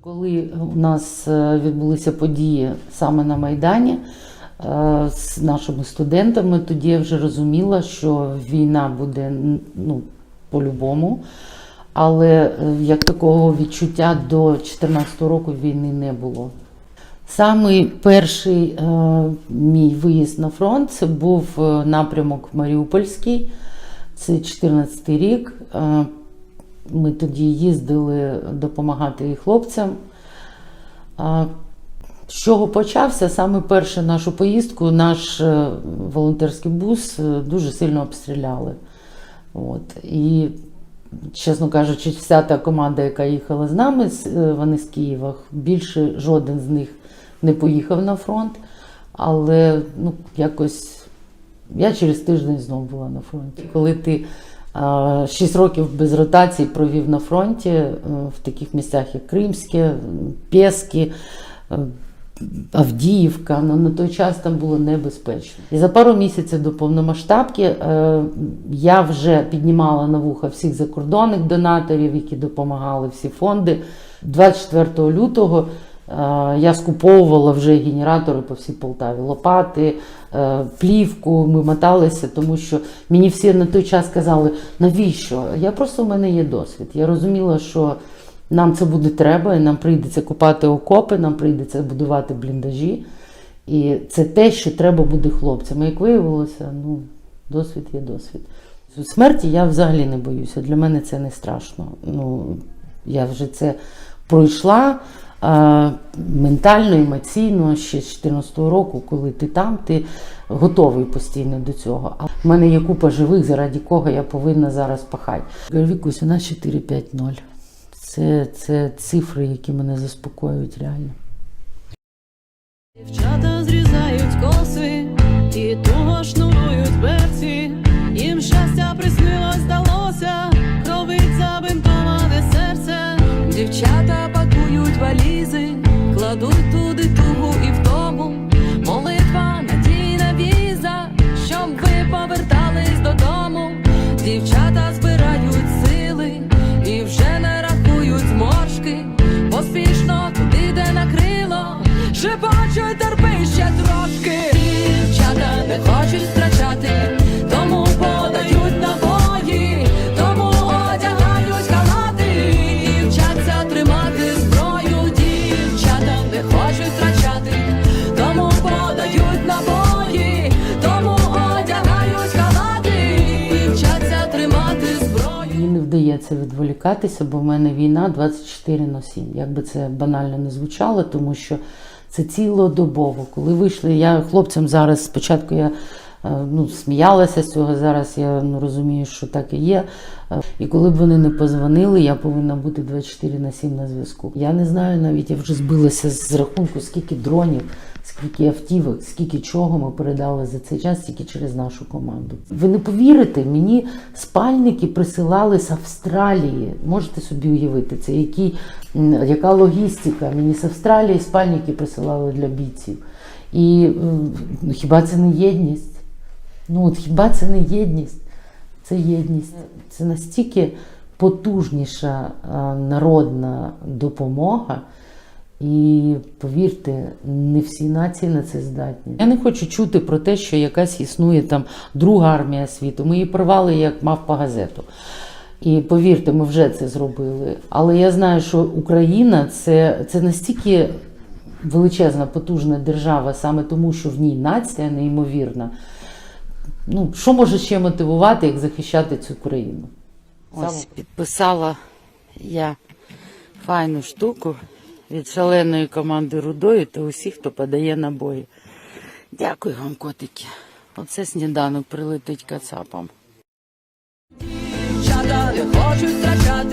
Коли у нас е, відбулися події саме на Майдані, з нашими студентами. Тоді я вже розуміла, що війна буде ну, по-любому. Але е, як такого відчуття до 2014 року війни не було. Самий перший е, мій виїзд на фронт це був е, напрямок Маріупольський, це 14 рік. Е, ми тоді їздили допомагати хлопцям. А, з чого почався? Саме першу нашу поїздку, наш е, волонтерський бус е, дуже сильно обстріляли. От. І, чесно кажучи, вся та команда, яка їхала з нами, е, вони з Києва, більше жоден з них не поїхав на фронт. Але ну, якось я через тиждень знову була на фронті. Коли ти а, 6 років без ротації провів на фронті в таких місцях, як Кримське, е, Авдіївка, ну на той час там було небезпечно. І за пару місяців до повномасштабки е, я вже піднімала на вуха всіх закордонних донаторів, які допомагали всі фонди. 24 лютого е, я скуповувала вже генератори по всій Полтаві, лопати, е, плівку. Ми моталися, тому що мені всі на той час казали, навіщо? Я просто в мене є досвід. Я розуміла, що нам це буде треба, і нам прийдеться купати окопи, нам прийдеться будувати бліндажі. І це те, що треба буде хлопцям. Як виявилося, ну, досвід є досвід. Смерті я взагалі не боюся. Для мене це не страшно. Ну, я вже це пройшла е, ментально, емоційно ще з 2014 року, коли ти там, ти готовий постійно до цього. А в мене є купа живих, заради кого я повинна зараз пахати. Вікусь, у нас 4-5-0. Це, це цифри, які мене заспокоюють реально. Дівчата зрізають коси і туго шнурують берці. Їм щастя приснилось, здалося, кровить забинтоване серце. Дівчата пакують валізи, кладуть туди тугу і втому. Шепочуть терпи ще трошки. Дівчата не хочуть втрачати, тому подають набої, тому одягають халати. Дівчатся тримати зброю, дівчата не хочуть втрачати, тому подають набої, тому одягають халати. Дівчатся тримати зброю. Мені не вдається відволікатися, бо в мене війна 24 на 7. Як би це банально не звучало, тому що це цілодобово. Коли вийшли, я хлопцям зараз спочатку я ну, сміялася з цього, зараз я ну, розумію, що так і є. Е, І коли б вони не позвонили, я повинна бути 24 на 7 на зв'язку. Я не знаю навіть, я вже збилася з рахунку, скільки дронів, скільки автівок, скільки чого ми передали за цей час тільки через нашу команду. Ви не повірите, мені спальники присилали з Австралії. Можете собі уявити, це м, яка логістика? Мені з Австралії спальники присилали для бійців. І ну, хіба це не єдність? Ну от хіба це не єдність? Це єдність. Це настільки потужніша е, народна допомога. І повірте, не всі нації на це здатні. Я не хочу чути про те, що якась існує там друга армія світу. Ми її порвали як мавпа газету. І повірте, ми вже це зробили. Але я знаю, що Україна це, це настільки величезна, потужна держава, саме тому, що в ній нація неймовірна. Ну, що може ще мотивувати, як захищати цю країну? Ось підписала я файну штуку від шаленої команди Рудої та усіх, хто подає набої. Дякую вам, котики. Оце сніданок прилетить кацапам. Дівчата не хочуть втрачати,